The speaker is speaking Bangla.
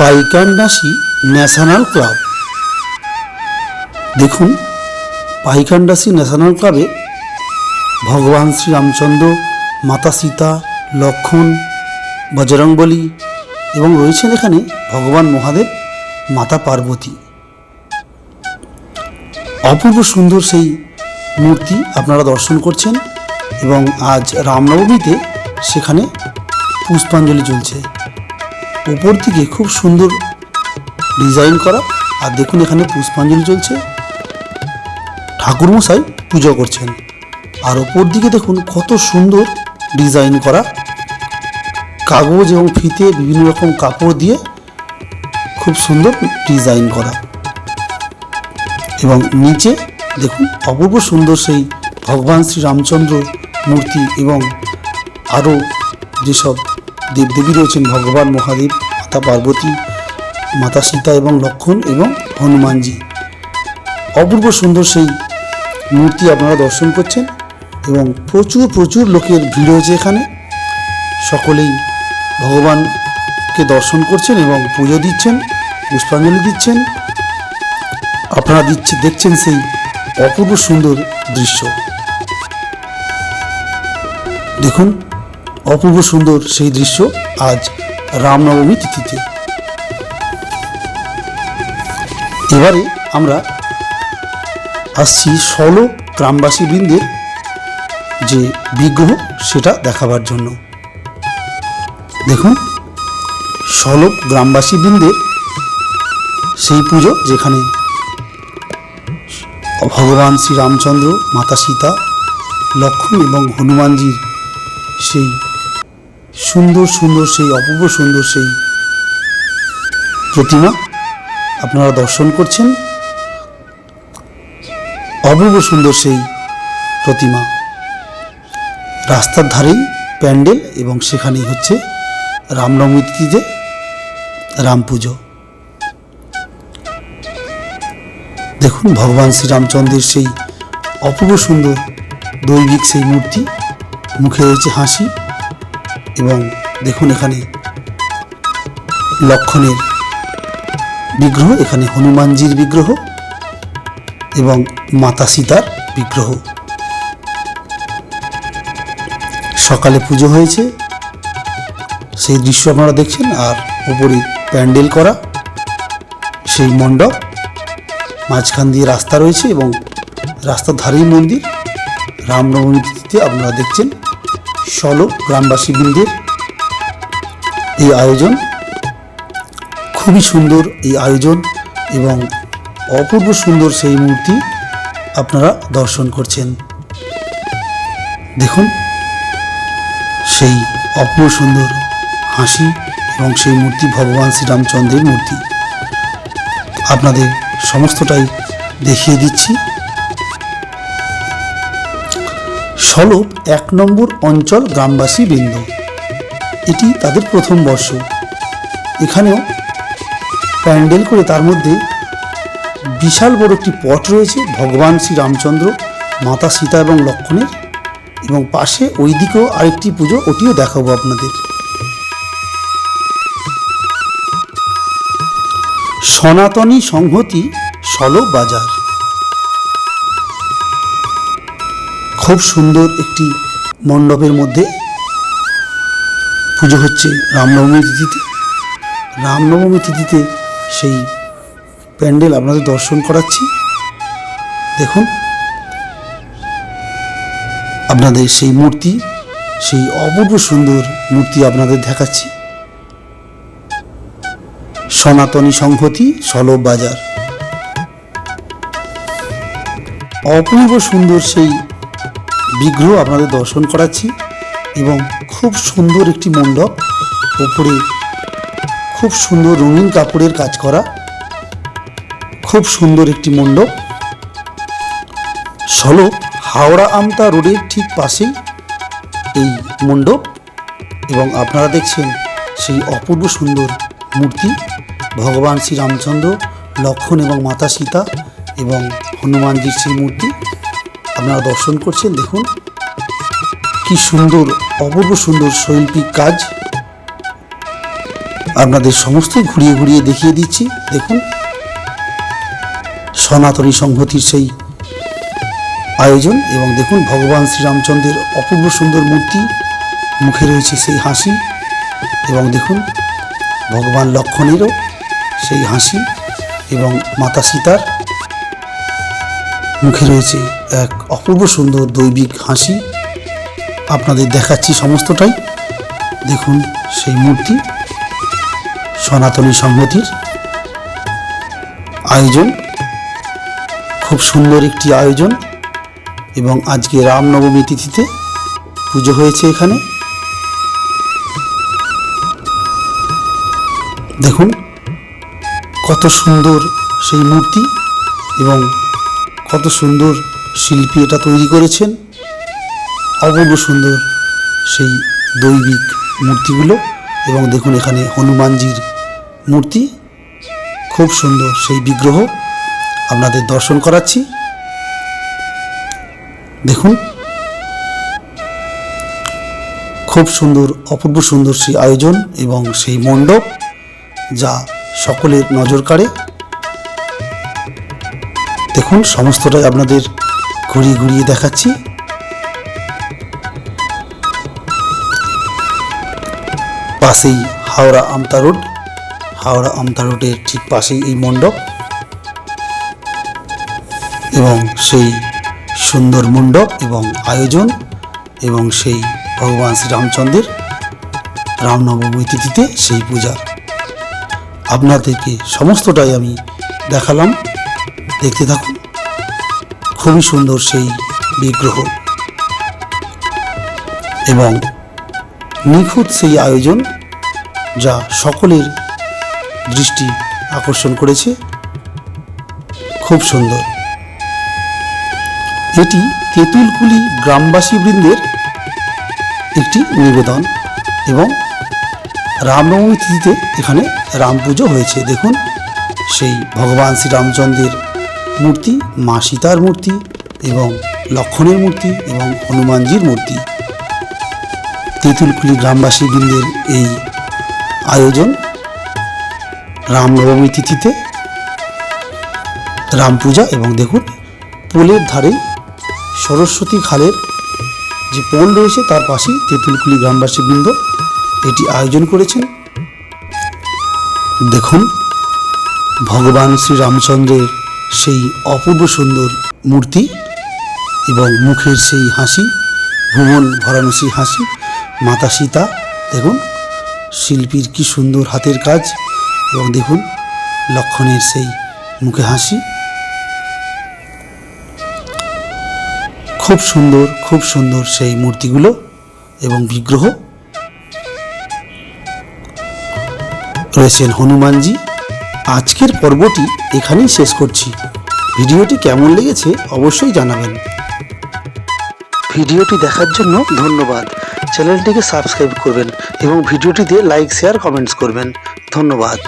পাইকান্ডাসি ন্যাশনাল ক্লাব। দেখুন পাইকান্ডাসি ন্যাশনাল ক্লাবে ভগবান শ্রীরামচন্দ্র, মাতা সীতা, লক্ষণ, বজরংবলী এবং রয়েছেন এখানে ভগবান মহাদেব, মাতা পার্বতী। অপূর্ব সুন্দর সেই মূর্তি আপনারা দর্শন করছেন এবং আজ রামনবমীতে সেখানে পুষ্পাঞ্জলি চলছে উপর দিকে খুব সুন্দর ডিজাইন করা। আর দেখুন এখানে পুষ্পাঞ্জলি চলছে। ঠাকুরমশাই পুজো করছেন। আর ওপর দিকে দেখুন কত সুন্দর ডিজাইন করা। কাগজ এবং ফিতে বিভিন্ন রকম কাপড় দিয়ে খুব সুন্দর ডিজাইন করা। এবং নিচে দেখুন অপূর্ব সুন্দর সেই ভগবান শ্রী রামচন্দ্র মূর্তি এবং আরও যেসব দেবদেবী রয়েছেন ভগবান, মহাদেব, মাতা পার্বতী, মাতা সীতা এবং লক্ষণ এবং হনুমানজি। অপূর্ব সুন্দর সেই মূর্তি আপনারা দর্শন করছেন এবং প্রচুর প্রচুর লোকের ভিড় হয়েছে এখানে। সকলেই ভগবানকে দর্শন করছেন এবং পুজো দিচ্ছেন, পুষ্পাঞ্জলি দিচ্ছেন। আপনারা দিচ্ছে, দেখছেন সেই অপূর্ব সুন্দর দৃশ্য। দেখুন অপূর্ব সুন্দর সেই দৃশ্য আজ রামনবমী তিথিতে। এবারে আমরা আসছি ষোলো গ্রামবাসী বৃন্দের যে বিগ্রহ সেটা দেখাবার জন্য। দেখুন সলব গ্রামবাসী বৃন্দের সেই পুজো যেখানে ভগবান শ্রীরামচন্দ্র, মাতা সীতা, লক্ষ্মণ এবং হনুমানজির সেই সুন্দর সুন্দর সেই, অপূর্ব সুন্দর সেই প্রতিমা আপনারা দর্শন করছেন। অপূর্ব সুন্দর সেই প্রতিমা। রাস্তার ধারেই প্যান্ডেল এবং সেখানেই হচ্ছে রামনবমী তিথিতে রাম পুজো। দেখুন, ভগবান শ্রীরামচন্দ্রের সেই অপূর্ব সুন্দর দৈবিক সেই মূর্তি। মুখে রয়েছে হাসি। এবং দেখুন এখানে লক্ষণের বিগ্রহ, এখানে হনুমানজির বিগ্রহ এবং মাতা সীতার বিগ্রহ। সকালে পুজো হয়েছে, সেই দৃশ্য আপনারা দেখছেন, আর উপরে প্যান্ডেল করা, সেই মণ্ডপ, মাঝখান দিয়ে রাস্তা রয়েছে এবং রাস্তার ধারেই মন্দির, রামনবমী তিথিতে আপনারা দেখছেন। ষোলো গ্রামবাসী বৃন্দের এই আয়োজন। খুবই সুন্দর এই আয়োজন এবং অপূর্ব সুন্দর সেই মূর্তি আপনারা দর্শন করছেন। দেখুন, সেই অপূর্ব সুন্দর হাসি এবং সেই মূর্তি ভগবান শ্রীরামচন্দ্রের মূর্তি। আপনাদের সমস্তটাই দেখিয়ে দিচ্ছি। সলব এক নম্বর অঞ্চল গ্রামবাসী বৃন্দ। এটি তাদের প্রথম বর্ষ। এখানেও প্যান্ডেল করে তার মধ্যে বিশাল বড় একটি পট রয়েছে ভগবান শ্রীরামচন্দ্র, মাতা সীতা এবং লক্ষণের। এবং পাশে ওই দিকেও আরেকটি পুজো, ওটিও দেখাবো আপনাদের। সনাতনী সংহতি সলব বাজার খুব সুন্দর একটি মণ্ডপের মধ্যে পুজো হচ্ছে রামনবমী তিথিতে। রামনবমী তিথিতে সেই প্যান্ডেল আপনাদের দর্শন করাচ্ছি। দেখুন, আপনাদের সেই মূর্তি, সেই অপূর্ব সুন্দর মূর্তি আপনাদের দেখাচ্ছি। সনাতনী সংহতি সলব বাজার। অপূর্ব সুন্দর সেই বিগ্রহ আপনাদের দর্শন করাচ্ছি এবং খুব সুন্দর একটি মণ্ডপ ওপরে খুব সুন্দর রঙিন কাপড়ের কাজ করা, খুব সুন্দর একটি মণ্ডপ। সলব হাওড়া আমতা রোডের ঠিক পাশেই এই মণ্ডপ এবং আপনারা দেখছেন সেই অপূর্ব সুন্দর মূর্তি, ভগবান শ্রী রামচন্দ্র, লক্ষণ এবং মাতা সীতা এবং হনুমানজির সেই মূর্তি। আপনারা দর্শন করছেন, দেখুন। কি সুন্দর, অপূর্ব সুন্দর শৈল্পিক কাজ। আপনাদের সমস্ত ঘুরিয়ে ঘুরিয়ে দেখিয়ে দিচ্ছি, দেখুন। সনাতনী সংহতির সেই আয়োজন এবং দেখুন, ভগবান শ্রীরামচন্দ্রের অপূর্ব সুন্দর মূর্তি, মুখে রয়েছে সেই হাসি এবং দেখুন, ভগবান লক্ষণেরও সেই হাসি এবং মাতা সীতার মুখে রয়েছে এক অপূর্ব সুন্দর দৈবিক হাসি আপনাদের দেখাচ্ছি সমস্তটাই। দেখুন সেই মূর্তি, সনাতনী সংহতির আয়োজন। খুব সুন্দর একটি আয়োজন এবং আজকে রামনবমী তিথিতে পুজো হয়েছে এখানে। দেখুন কত সুন্দর সেই মূর্তি এবং কত সুন্দর শিল্পী এটা তৈরি করেছেন। অপূর্ব সুন্দর সেই দৈবিক মূর্তিগুলো এবং দেখুন এখানে হনুমানজির মূর্তি। খুব সুন্দর সেই বিগ্রহ। আপনাদের দর্শন করাচ্ছি। দেখুন। খুব সুন্দর, অপূর্ব সুন্দর সেই আয়োজন এবং সেই মণ্ডপ যা সকলের নজর কাড়ে। দেখুন, সমস্তটাই আপনাদের ঘুরিয়ে ঘুরিয়ে দেখাচ্ছি। পাশেই হাওড়া আমতা রোড। হাওড়া আমতা রোডের ঠিক পাশেই এই মণ্ডপ। এবং সেই সুন্দর মণ্ডপ এবং আয়োজন এবং সেই ভগবান শ্রীরামচন্দ্রের রামনবমী তিথিতে সেই পূজা। আপনাদেরকে সমস্তটাই আমি দেখালাম। দেখতে থাকুন। খুবই সুন্দর সেই বিগ্রহ। এবং নিখুঁত সেই আয়োজন যা সকলের দৃষ্টি আকর্ষণ করেছে, খুব সুন্দর। এটি তেঁতুলকুলি গ্রামবাসী বৃন্দের একটি নিবেদন এবং রামনবমী তিথিতে এখানে রাম পুজো হয়েছে। দেখুন, সেই ভগবান শ্রীরামচন্দ্রের মূর্তি, মা সীতার মূর্তি এবং লক্ষণের মূর্তি এবং হনুমানজির মূর্তি। তেঁতুলকুলি গ্রামবাসী বৃন্দের এই আয়োজন রামনবমী তিথিতে রাম পূজা এবং দেখুন পোলের ধারে সরস্বতী খালের যে পোল রয়েছে তার পাশেই তেঁতুলকুলি গ্রামবাসী বৃন্দ এটি আয়োজন করেছেন। দেখুন ভগবান শ্রীরামচন্দ্রের সেই অপূর্ব সুন্দর মূর্তি এবং মুখের সেই হাসি ভুবন ভরানো সেই হাসি, মাতা সীতা, দেখুন, শিল্পীর কি সুন্দর হাতের কাজ এবং দেখুন, লক্ষণের সেই মুখে হাসি। খুব সুন্দর খুব সুন্দর সেই মূর্তিগুলো এবং বিগ্রহ। রয়েছেন হনুমানজি আজকের পর্বটি এখানেই শেষ করছি। ভিডিওটি কেমন লেগেছে অবশ্যই জানাবেন। ভিডিওটি দেখার জন্য ধন্যবাদ। চ্যানেলটিকে সাবস্ক্রাইব করবেন এবং ভিডিওটিতে লাইক, শেয়ার, কমেন্টস করবেন। ধন্যবাদ।